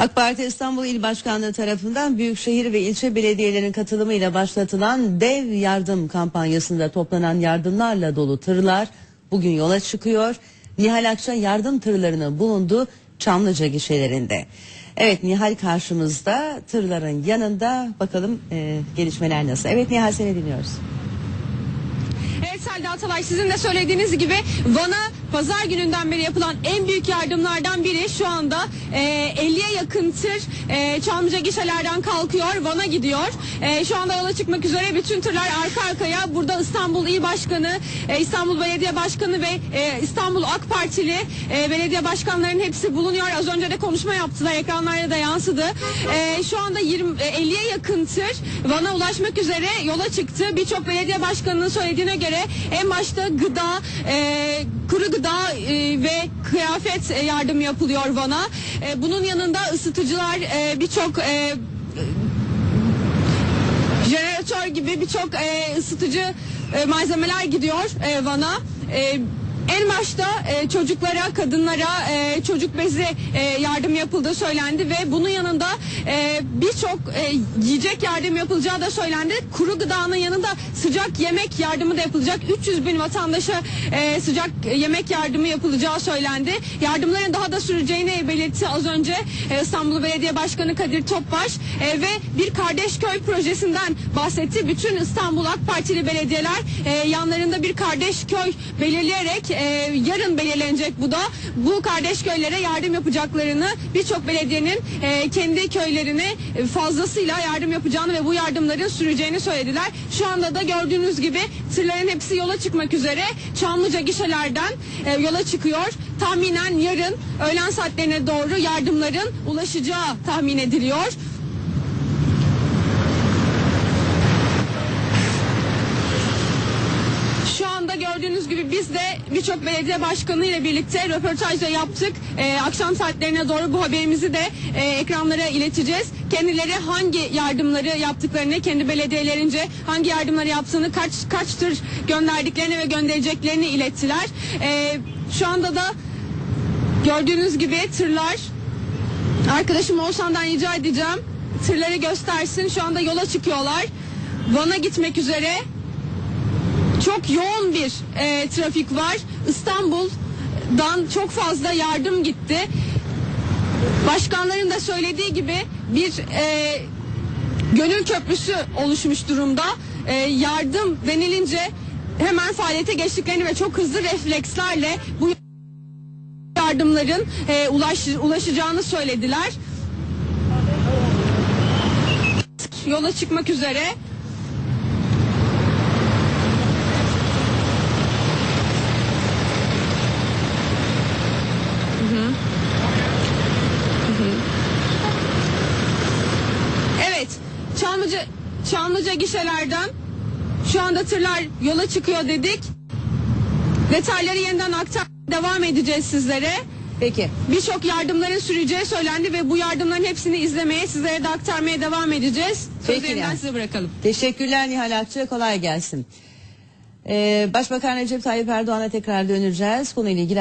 AK Parti İstanbul İl Başkanlığı tarafından büyükşehir ve ilçe belediyelerinin katılımıyla başlatılan dev yardım kampanyasında toplanan yardımlarla dolu tırlar bugün yola çıkıyor. Nihal Akça yardım tırlarının bulunduğu Çamlıca gişelerinde. Evet Nihal karşımızda tırların yanında bakalım e, gelişmeler nasıl. Evet Nihal seni dinliyoruz. Evet Selda Atalay sizin de söylediğiniz gibi Van'a pazar gününden beri yapılan en büyük yardımlardan biri şu anda e, 50'ye yakın tır e, Çamlıca gişelerden kalkıyor Van'a gidiyor. E, şu anda yola çıkmak üzere bütün tırlar arka arkaya burada İstanbul İl Başkanı, e, İstanbul Belediye Başkanı ve e, İstanbul AK Partili e, belediye başkanlarının hepsi bulunuyor. Az önce de konuşma yaptılar ekranlarda da yansıdı. E, şu anda 20 e, 50'ye yakın tır Van'a ulaşmak üzere yola çıktı. Birçok belediye başkanının söylediğine göre en başta gıda, e, kuru gıda e, ve kıyafet e, yardım yapılıyor Van'a. E, bunun yanında ısıtıcılar e, birçok e, jeneratör gibi birçok e, ısıtıcı e, malzemeler gidiyor e, Van'a. E, en başta e, çocuklara, kadınlara e, çocuk bezi e, yardım yapıldığı söylendi ve bunun yanında birçok e, yiyecek yardım yapılacağı da söylendi. Kuru gıdanın yanında sıcak yemek yardımı da yapılacak. 300 bin vatandaşa e, sıcak yemek yardımı yapılacağı söylendi. Yardımların daha da süreceğini belirtti az önce e, İstanbul Belediye Başkanı Kadir Topbaş e, ve bir kardeş köy projesinden bahsetti. Bütün İstanbul AK Partili belediyeler e, yanlarında bir kardeş köy belirleyerek e, yarın belirlenecek bu da bu kardeş köylere yardım yapacaklarını birçok belediyenin e, kendi köylerine fazlasıyla yardım yapacağını ve bu yardımların süreceğini söylediler. Şu anda da gördüğünüz gibi tırların hepsi yola çıkmak üzere Çamlıca gişelerden e, yola çıkıyor. Tahminen yarın öğlen saatlerine doğru yardımların ulaşacağı tahmin ediliyor. Şu anda gördüğünüz gibi biz de birçok belediye başkanı ile birlikte röportaj da yaptık. Ee, akşam saatlerine doğru bu haberimizi de e, ekranlara ileteceğiz. Kendileri hangi yardımları yaptıklarını, kendi belediyelerince hangi yardımları yaptığını, kaç kaç tır gönderdiklerini ve göndereceklerini ilettiler. Ee, şu anda da gördüğünüz gibi tırlar Arkadaşım Oğuzhan'dan rica edeceğim. Tırları göstersin. Şu anda yola çıkıyorlar. Van'a gitmek üzere. Çok yoğun bir e, trafik var. İstanbul'dan çok fazla yardım gitti. Başkanların da söylediği gibi bir e, gönül köprüsü oluşmuş durumda. E, yardım denilince hemen faaliyete geçtiklerini ve çok hızlı reflekslerle bu yardımların e, ulaş, ulaşacağını söylediler. Yola çıkmak üzere. Çamlıca, gişelerden şu anda tırlar yola çıkıyor dedik. Detayları yeniden aktar devam edeceğiz sizlere. Peki. Birçok yardımların süreceği söylendi ve bu yardımların hepsini izlemeye, sizlere de aktarmaya devam edeceğiz. Peki Sözlerinden Nihal. size bırakalım. Teşekkürler Nihal Akça kolay gelsin. Ee, Başbakan Recep Tayyip Erdoğan'a tekrar döneceğiz. Konuyla ilgili